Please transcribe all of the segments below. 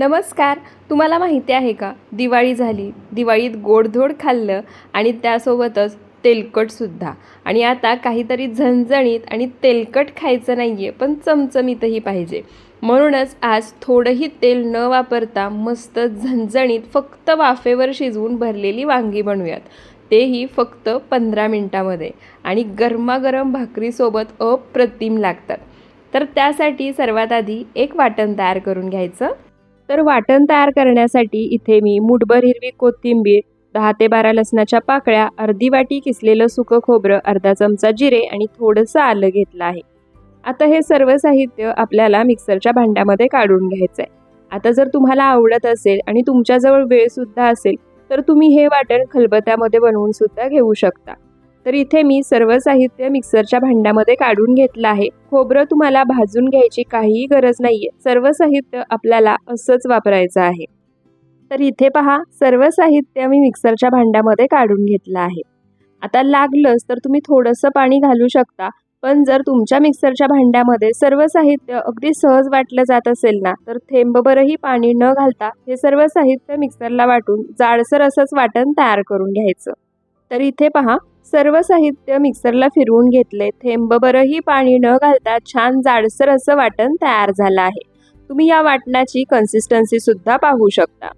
नमस्कार तुम्हाला माहिती आहे का? दिवाळी झाली. दिवाळीत गोडधोड खाल्लं आणि त्यासोबतच तेलकटसुद्धा आणि आता काहीतरी झणझणीत आणि तेलकट खायचं नाही आहे पण चमचमीतही पाहिजे. म्हणूनच आज थोडंही तेल न वापरता मस्त झणझणीत फक्त वाफेवर शिजवून भरलेली वांगी बनवूयात. तेही फक्त पंधरा मिनटामध्ये. आणि गरमागरम भाकरीसोबत अप्रतिम लागतात. तर त्यासाठी सर्वात आधी एक वाटण तयार करून घ्यायचं. तर वाटण तयार करण्यासाठी इथे मी मुठभर हिरवी कोथिंबीर दहा ते बारा लसणाच्या पाकळ्या अर्धी वाटी किसलेलं सुकं खोबरं अर्धा चमचा जिरे आणि थोडंसं आलं घेतलं आहे. आता हे सर्व साहित्य आपल्याला मिक्सरच्या भांड्यामध्ये काढून घ्यायचं आहे आता जर तुम्हाला आवडत असेल आणि तुमच्याजवळ वेळसुद्धा असेल तर तुम्ही हे वाटण खलबत्यामध्ये बनवून सुद्धा घेऊ शकता. तर इथे मी सर्व साहित्य मिक्सरच्या भांड्यामध्ये काढून घेतलं आहे. खोबरं तुम्हाला भाजून घ्यायची काहीही गरज नाही आहे सर्व साहित्य आपल्याला असंच वापरायचं आहे. तर इथे पहा सर्व साहित्य मी मिक्सरच्या भांड्यामध्ये काढून घेतलं आहे. आता लागलंच तर तुम्ही थोडंसं पाणी घालू शकता पण जर तुमच्या मिक्सरच्या भांड्यामध्ये सर्व साहित्य अगदी सहज वाटलं जात असेल ना तर थेंबभरही पाणी न घालता हे सर्व साहित्य मिक्सरला वाटून जाडसर असंच वाटण तयार करून घ्यायचं. तर इथे पहा सर्व साहित्य मिक्सरला फिरवून घेतले. थेंबभरही पाणी न घालता छान जाडसर असं वाटण तयार झालं आहे. तुम्ही या वाटणाची कन्सिस्टन्सी सुद्धा पाहू शकता.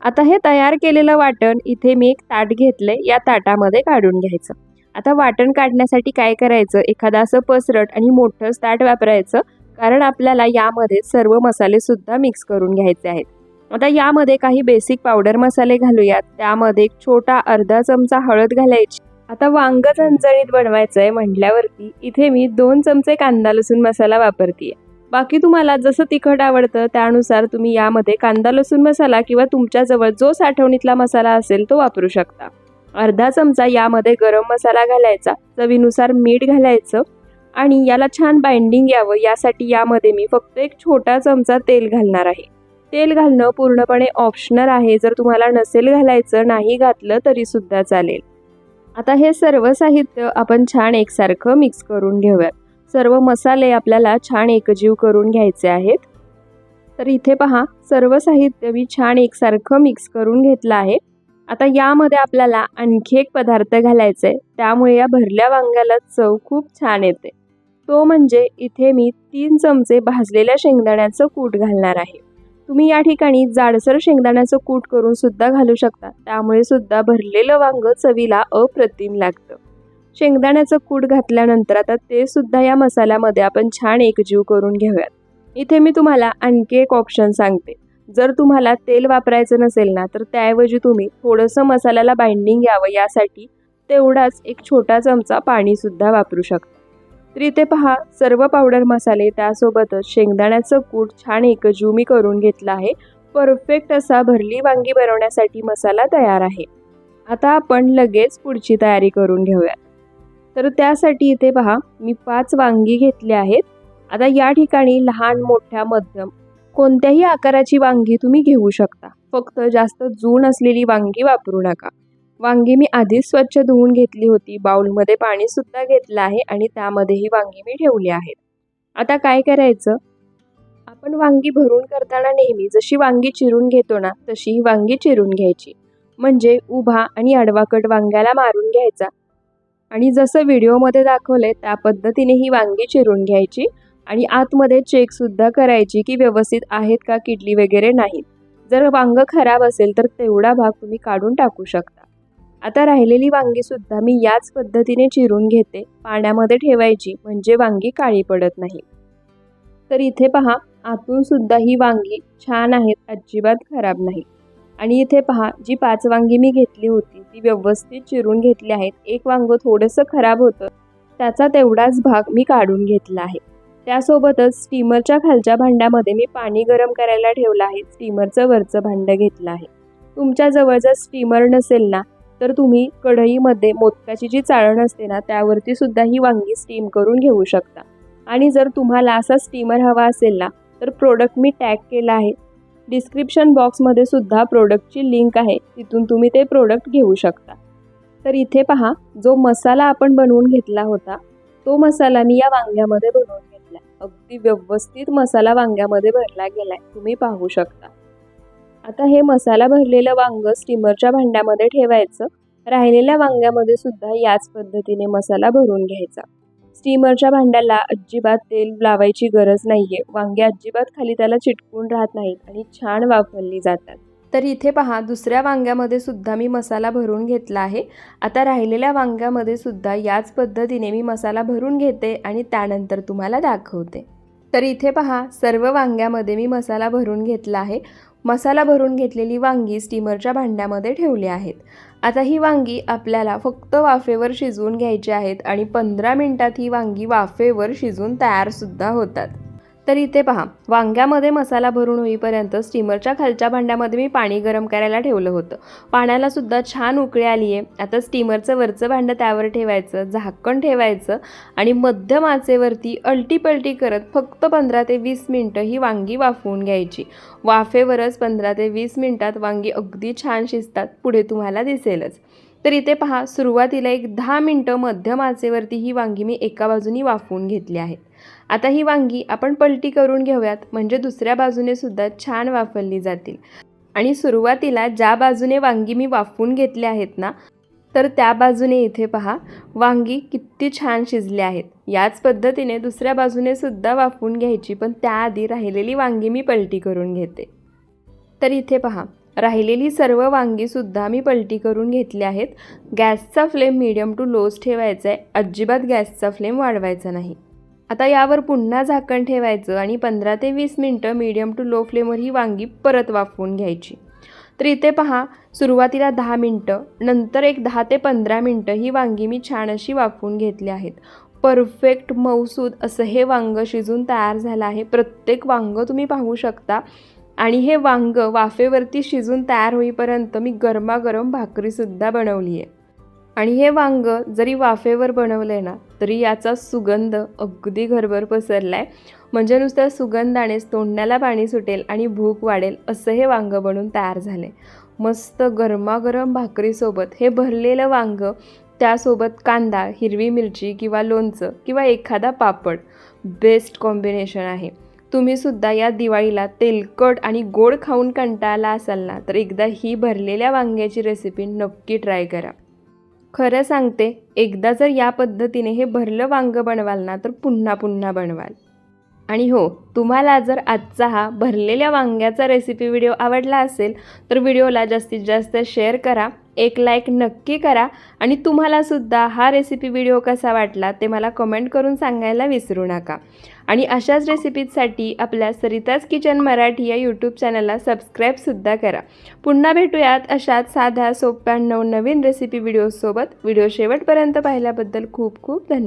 आता हे तयार केलेलं वाटण इथे मी एक ताट घेतले या ताटामध्ये काढून घ्यायचं. आता वाटण काढण्यासाठी काय करायचं? एखादं असं पसरट आणि मोठंच ताट वापरायचं. कारण आपल्याला यामध्ये सर्व मसाले सुद्धा मिक्स करून घ्यायचे आहेत. आता यामध्ये काही बेसिक पावडर मसाले घालूयात. त्यामध्ये एक छोटा अर्धा चमचा हळद घालायची. आता वांग झणझणीत बनवायचं आहे म्हटल्यावरती इथे मी दोन चमचे कांदा लसूण मसाला वापरते बाकी तुम्हाला जसं तिखट आवडतं त्यानुसार तुम्ही यामध्ये कांदा लसूण मसाला किंवा तुमच्याजवळ जो साठवणीतला मसाला असेल तो वापरू शकता. अर्धा चमचा यामध्ये गरम मसाला घालायचा चवीनुसार मीठ घालायचं आणि याला छान बाइंडिंग यावं. यासाठी यामध्ये मी फक्त एक छोटा चमचा तेल घालणार आहे. तेल घालणं पूर्णपणे ऑप्शनल आहे. जर तुम्हाला नसेल घालायचं नाही घातलं तरीसुद्धा चालेल. आता हे सर्व साहित्य आपण छान एकसारखं मिक्स करून घेऊयात. सर्व मसाले आपल्याला छान एकजीव करून घ्यायचे आहेत. तर इथे पहा सर्व साहित्य मी छान एकसारखं मिक्स करून घेतलं आहे. आता यामध्ये आपल्याला आणखी एक पदार्थ घालायचा आहे त्यामुळे या भरल्या वांग्याला चव खूप छान येते. तो म्हणजे इथे मी तीन चमचे भाजलेल्या शेंगदाण्याचं कूट घालणार आहे. तुम्ही या ठिकाणी जाडसर शेंगदाण्याचं कूट करून सुद्धा घालू शकता. त्यामुळे सुद्धा भरलेलं वांग चवीला अप्रतिम लागतं. शेंगदाण्याचं कूट घातल्यानंतर आता ते सुद्धा या मसाल्यामध्ये आपण छान एकजीव करून घेऊयात. इथे मी तुम्हाला आणखी एक ऑप्शन सांगते. जर तुम्हाला तेल वापरायचं नसेल ना तर त्याऐवजी तुम्ही थोडंसं मसाल्याला बाइंडिंग यावं यासाठी तेवढाच एक छोटा चमचा पाणीसुद्धा वापरू शकता. तर इथे पहा सर्व पावडर मसाले त्यासोबतच शेंगदाण्याचं कूट छान एकजीव मी करून घेतलं आहे. परफेक्ट असा भरली वांगी बनवण्यासाठी मसाला तयार आहे. आता आपण लगेच पुढची तयारी करून घेऊयात. तर त्यासाठी इथे पहा मी पाच वांगी घेतली आहेत. आता या ठिकाणी लहान मोठ्या मध्यम कोणत्याही आकाराची वांगी तुम्ही घेऊ शकता. फक्त जास्त जून असलेली वांगी वापरू नका. वांगी मी आधीच स्वच्छ धुवून घेतली होती. बाउलमध्ये पाणीसुद्धा घेतलं आहे आणि त्यामध्येही वांगी मी ठेवली आहेत आता काय करायचं? आपण वांगी भरून करताना नेहमी जशी वांगी चिरून घेतो ना तशी ही वांगी चिरून घ्यायची. म्हणजे उभा आणि आडवाकट वांग्याला मारून घ्यायचा. आणि जसं व्हिडिओमध्ये दाखवलं आहे त्या पद्धतीने ही वांगी चिरून घ्यायची आणि आतमध्ये चेकसुद्धा करायची की व्यवस्थित आहेत का किडली वगैरे नाहीत. जर वांग खराब असेल तर तेवढा भाग तुम्ही काढून टाकू शकता. आता राहिलेली वांगीसुद्धा मी याच पद्धतीने चिरून घेते. पाण्यामध्ये ठेवायची म्हणजे वांगी काळी पडत नाही. तर इथे पहा आतून सुद्धा ही वांगी छान आहेत अजिबात खराब नाही. आणि इथे पहा जी पाच वांगी मी घेतली होती ती व्यवस्थित चिरून घेतली आहेत. एक वांग थोडंसं खराब होतं त्याचा तेवढाच भाग मी काढून घेतला आहे. त्यासोबतच स्टीमरच्या खालच्या भांड्यामध्ये मी पाणी गरम करायला ठेवलं आहे स्टीमरचं वरचं भांडं घेतलं आहे. तुमच्याजवळ जर स्टीमर नसेल ना तर तुम्ही कढईमध्ये मोदकाची जी चाळण असते ना त्यावरती सुद्धा ही वांगी स्टीम करून घेऊ शकता. आणि जर तुम्हाला असा स्टीमर हवा असेल ना तर प्रोडक्ट मी टॅग केला आहे. डिस्क्रिप्शन बॉक्समध्ये सुद्धा प्रोडक्टची लिंक आहे. तिथून तुम्ही ते प्रोडक्ट घेऊ शकता. तर इथे पहा जो मसाला आपण बनवून घेतला होता तो मसाला मी या वांग्यामध्ये बनवून घेतला अगदी व्यवस्थित मसाला वांग्यामध्ये भरला गेला आहे तुम्ही पाहू शकता. आता हे मसाला भरलेलं वांग स्टीमरच्या भांड्यामध्ये ठेवायचं. राहिलेल्या वांग्यामध्ये सुद्धा याच पद्धतीने मसाला भरून घ्यायचा. स्टीमरच्या भांड्याला अजिबात तेल लावायची गरज नाही आहे वांगे अजिबात खाली त्याला चिटकून राहत नाहीत आणि छान वाफवली जातात. तर इथे पहा दुसऱ्या वांग्यामध्ये सुद्धा मी मसाला भरून घेतला आहे. आता राहिलेल्या वांग्यामध्ये सुद्धा याच पद्धतीने मी मसाला भरून घेते आणि त्यानंतर तुम्हाला दाखवते. तर इथे पहा सर्व वांग्यामध्ये मी मसाला भरून घेतला आहे. मसाला भरून घेतलेली वांगी स्टीमरच्या भांड्यामध्ये ठेवली आहेत. आता ही वांगी आपल्याला फक्त वाफेवर शिजवून घ्यायची आहेत आणि पंधरा मिनटात ही वांगी वाफेवर शिजून तयारसुद्धा होतात. तर इथे पहा वांग्यामध्ये मसाला भरून होईपर्यंत स्टीमरच्या खालच्या भांड्यामध्ये मी पाणी गरम करायला ठेवलं होतं. पाण्याला सुद्धा छान उकळी आली आहे. आता स्टीमरचं वरचं भांडं त्यावर ठेवायचं झाकण ठेवायचं आणि मध्यम आचेवरती अल्टीपल्टी करत फक्त पंधरा ते वीस मिनटं ही वांगी वाफवून घ्यायची. वाफेवरच पंधरा ते वीस मिनटात वांगी अगदी छान शिजतात पुढे तुम्हाला दिसेलच. तर इथे पहा सुरुवातीला एक दहा मिनटं मध्यम आचेवरती ही वांगी मी एका बाजूनी वाफवून घेतली आहे. आता ही वांगी आपण पलटी करून घेऊयात म्हणजे दुसऱ्या बाजूने सुद्धा छान वाफरली जातील. आणि सुरुवातीला ज्या बाजूने वांगी मी वाफवून घेतल्या आहेत ना तर त्या बाजूने इथे पहा वांगी किती छान शिजले आहेत. याच पद्धतीने दुसऱ्या बाजूने सुद्धा वाफवून घ्यायची पण त्याआधी राहिलेली वांगी मी पलटी करून घेते. तर इथे पहा राहिलेली सर्व वांगीसुद्धा मी पलटी करून घेतली आहेत. गॅसचा फ्लेम मिडियम टू लोच ठेवायचा आहे. अजिबात गॅसचा फ्लेम वाढवायचा नाही. आता यावर पुन्हा झाकण ठेवायचं आणि पंधरा ते वीस मिनटं मीडियम टू लो फ्लेमवर ही वांगी परत वाफवून घ्यायची. तर इथे पहा सुरुवातीला दहा मिनटं नंतर एक दहा ते पंधरा मिनटं ही वांगी मी छान अशी वाफवून घेतली आहेत. परफेक्ट मऊसूद असं हे वांग शिजून तयार झालं आहे. प्रत्येक वांग तुम्ही पाहू शकता. आणि हे वांग वाफेवरती शिजून तयार होईपर्यंत मी गरमागरम भाकरीसुद्धा बनवली आहे आणि हे वांग जरी वाफेवर बनवलं आहे ना तरी याचा सुगंध अगदी घरभर पसरला आहे म्हणजे नुसत्या सुगंधानेच तोंडाला पाणी सुटेल आणि भूक वाढेल असं हे वांग बनून तयार झाले मस्त गरमागरम भाकरीसोबत हे भरलेलं वांग त्यासोबत कांदा हिरवी मिरची किंवा लोणचं किंवा एखादा पापड बेस्ट कॉम्बिनेशन आहे. तुम्हीसुद्धा या दिवाळीला तेलकट आणि गोड खाऊन कंटाळला असाल ना तर एकदा ही भरलेल्या वांग्याची रेसिपी नक्की ट्राय करा. खरं सांगते एकदा जर या पद्धतीने हे भरलं वांगं बनवाल ना तर पुन्हा पुन्हा बनवाल. आणि हो तुम्हाला जर आजचा हा भरलेल्या वांग्याचा रेसिपी व्हिडिओ आवडला असेल तर व्हिडिओला जास्तीत जास्त शेअर करा. एक लाईक नक्की करा. आणि तुम्हालासुद्धा हा रेसिपी व्हिडिओ कसा वाटला ते मला कमेंट करून सांगायला विसरू नका. आणि अशाच रेसिपीजसाठी आपल्या सरिताज किचन मराठी या यूट्यूब चॅनलला सबस्क्राईबसुद्धा करा. पुन्हा भेटूयात अशाच साध्या सोप्या नवनवीन रेसिपी व्हिडिओसोबत व्हिडिओ शेवटपर्यंत पाहिल्याबद्दल खूप खूप धन्यवाद.